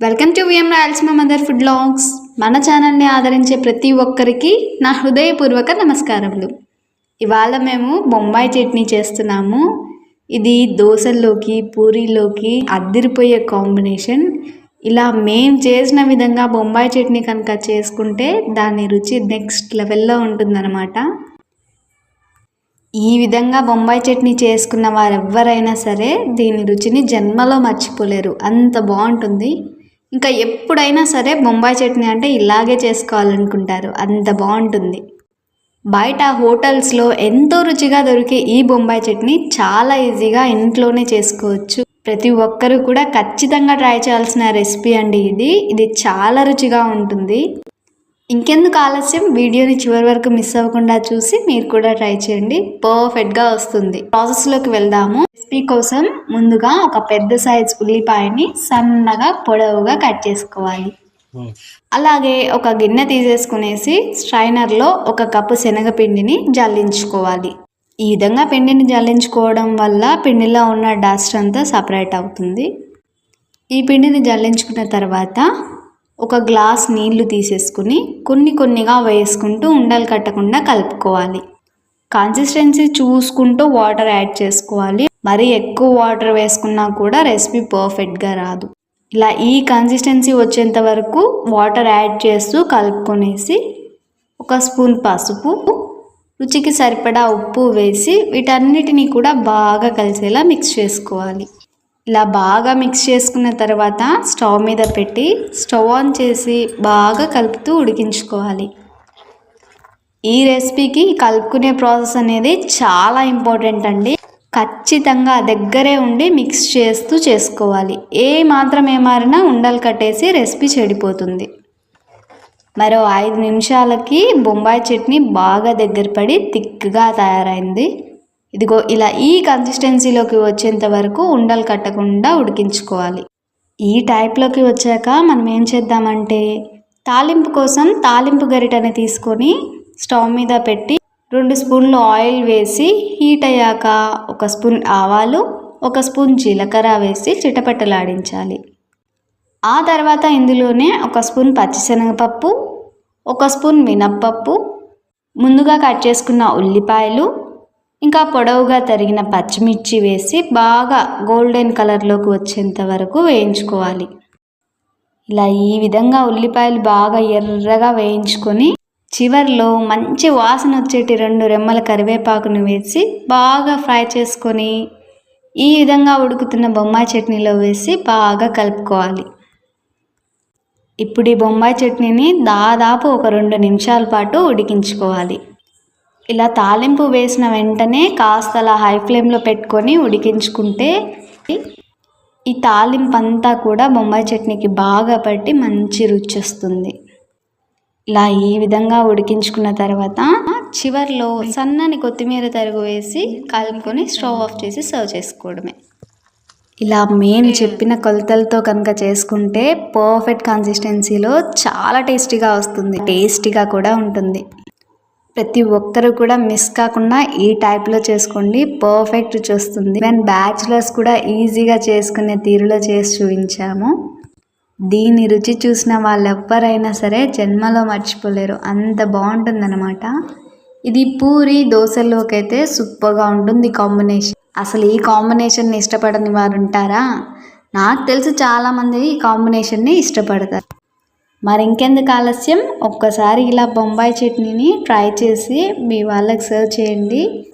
Welcome to V M Rayalaseema mother food vlogs మన ఛానల్ని ఆదరించే ప్రతి ఒక్కరికి నా హృదయపూర్వక నమస్కారములు. ఇవాళ మేము బొంబాయి చట్నీ చేస్తున్నాము. ఇది దోశల్లోకి పూరీలోకి అద్దిరిపోయే కాంబినేషన్. ఇలా మేం చేసిన విధంగా బొంబాయి చట్నీ కనుక చేసుకుంటే దాని రుచి నెక్స్ట్ లెవెల్లో ఉంటుందన్నమాట. ఈ విధంగా బొంబాయి చట్నీ చేసుకున్న వారెవ్వరైనా సరే దీని రుచిని జన్మలో మర్చిపోలేరు. అంత బాగుంటుంది. ఇంకా ఎప్పుడైనా సరే బొంబాయి చట్నీ అంటే ఇలాగే చేసుకోవాలనుకుంటారు. అంత బాగుంటుంది. బయట హోటల్స్లో ఎంతో రుచిగా దొరికే ఈ బొంబాయి చట్నీ చాలా ఈజీగా ఇంట్లోనే చేసుకోవచ్చు. ప్రతి ఒక్కరూ కూడా ఖచ్చితంగా ట్రై చేయాల్సిన రెసిపీ అండి ఇది. ఇది చాలా రుచిగా ఉంటుంది. ఇంకెందుకు ఆలస్యం? వీడియోని చివరి వరకు మిస్ అవ్వకుండా చూసి మీరు కూడా ట్రై చేయండి. పర్ఫెక్ట్గా వస్తుంది. ప్రాసెస్లోకి వెళ్దాము. రెసిపీ కోసం ముందుగా ఒక పెద్ద సైజ్ ఉల్లిపాయని సన్నగా పొడవుగా కట్ చేసుకోవాలి. అలాగే ఒక గిన్నె తీసేసుకునేసి స్ట్రైనర్లో ఒక కప్పు శనగపిండిని జల్లించుకోవాలి. ఈ విధంగా పిండిని జల్లించుకోవడం వల్ల పిండిలో ఉన్న డస్ట్ అంతా సపరేట్ అవుతుంది. ఈ పిండిని జల్లించుకున్న తర్వాత ఒక గ్లాస్ నీళ్ళు తీసేసుకుని కొన్ని కొన్నిగా వేసుకుంటూ ఉండలు కట్టకుండా కలుపుకోవాలి. కన్సిస్టెన్సీ చూసుకుంటూ వాటర్ యాడ్ చేసుకోవాలి. మరి ఎక్కువ వాటర్ వేసుకున్నా కూడా రెసిపీ పర్ఫెక్ట్గా రాదు. ఇలా ఈ కన్సిస్టెన్సీ వచ్చేంత వరకు వాటర్ యాడ్ చేస్తూ కలుపుకొనేసి ఒక స్పూన్ పసుపు రుచికి సరిపడా ఉప్పు వేసి వీటన్నిటిని కూడా బాగా కలిసేలా మిక్స్ చేసుకోవాలి. ఇలా బాగా మిక్స్ చేసుకున్న తర్వాత స్టవ్ మీద పెట్టి స్టవ్ ఆన్ చేసి బాగా కలుపుతూ ఉడికించుకోవాలి. ఈ రెసిపీకి కలుపుకునే ప్రాసెస్ అనేది చాలా ఇంపార్టెంట్ అండి. ఖచ్చితంగా దగ్గరే ఉండి మిక్స్ చేస్తూ చేసుకోవాలి. ఏ మాత్రం ఏమారినా ఉండలు కట్టేసి రెసిపీ చెడిపోతుంది. మరో ఐదు నిమిషాలకి బొంబాయి చట్నీ బాగా దగ్గర పడి థిక్గా తయారైంది. ఇదిగో ఇలా ఈ కన్సిస్టెన్సీలోకి వచ్చేంత వరకు ఉండలు కట్టకుండా ఉడికించుకోవాలి. ఈ టైప్లోకి వచ్చాక మనం ఏం చేద్దామంటే తాలింపు కోసం తాలింపు గరిటని తీసుకొని స్టవ్ మీద పెట్టి రెండు స్పూన్లు ఆయిల్ వేసి హీట్ అయ్యాక ఒక స్పూన్ ఆవాలు ఒక స్పూన్ జీలకర్ర వేసి చిటపట్టలాడించాలి ఆ తర్వాత ఇందులోనే ఒక స్పూన్ పచ్చిశనగపప్పు ఒక స్పూన్ మినప్పప్పు ముందుగా కట్ చేసుకున్న ఉల్లిపాయలు ఇంకా పొడవుగా తరిగిన పచ్చిమిర్చి వేసి బాగా గోల్డెన్ కలర్లోకి వచ్చేంత వరకు వేయించుకోవాలి. ఇలా ఈ విధంగా ఉల్లిపాయలు బాగా ఎర్రగా వేయించుకొని చివర్లో మంచి వాసన వచ్చేటి రెండు రెమ్మల కరివేపాకును వేసి బాగా ఫ్రై చేసుకొని ఈ విధంగా ఉడుకుతున్న బొమ్మాయి చట్నీలో వేసి బాగా కలుపుకోవాలి. ఇప్పుడు ఈ బొంబాయి చట్నీని దాదాపు ఒక రెండు నిమిషాల పాటు ఉడికించుకోవాలి. ఇలా తాలింపు వేసిన వెంటనే కాస్త అలా హై ఫ్లేమ్లో పెట్టుకొని ఉడికించుకుంటే ఈ తాలింపు అంతా కూడా బొంబాయి చట్నీకి బాగా పట్టి మంచి రుచి వస్తుంది. ఇలా ఈ విధంగా ఉడికించుకున్న తర్వాత చివర్లో సన్నని కొత్తిమీర తరుగు వేసి కలుపుకొని స్టవ్ ఆఫ్ చేసి సర్వ్ చేసుకోవడమే. ఇలా మేము చెప్పిన కొలతలతో కనుక చేసుకుంటే పర్ఫెక్ట్ కన్సిస్టెన్సీలో చాలా టేస్టీగా వస్తుంది టేస్టీగా కూడా ఉంటుంది. ప్రతి ఒక్కరు కూడా మిస్ కాకుండా ఈ టైప్లో చేసుకోండి. పర్ఫెక్ట్ రుచి వస్తుంది బ్యాచులర్స్ కూడా ఈజీగా చేసుకునే తీరులో చేసి చూపించాము. దీని రుచి చూసిన వాళ్ళెవ్వరైనా సరే జన్మలో మర్చిపోలేరు. అంత బాగుంటుందన్నమాట. ఇది పూరి దోశల్లోకి అయితే సూపర్గా ఉంటుంది కాంబినేషన్. అసలు ఈ కాంబినేషన్ని ఇష్టపడని వారు ఉంటారా? నాకు తెలిసి చాలామంది ఈ కాంబినేషన్ని ఇష్టపడతారు. మరి ఇంకెందుకు ఆలస్యం? ఒక్కసారి ఇలా బొంబాయి చట్నీని ట్రై చేసి మీ వాళ్ళకి సర్వ్ చేయండి.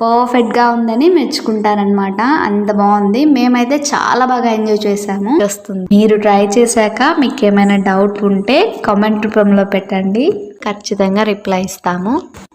పర్ఫెక్ట్గా ఉందని మెచ్చుకుంటారనమాట అంత బాగుంది. మేమైతే చాలా బాగా ఎంజాయ్ చేసాము. వస్తుంది. మీరు ట్రై చేశాక మీకు ఏమైనా డౌట్ ఉంటే కామెంట్ రూపంలో పెట్టండి. ఖచ్చితంగా రిప్లై ఇస్తాము.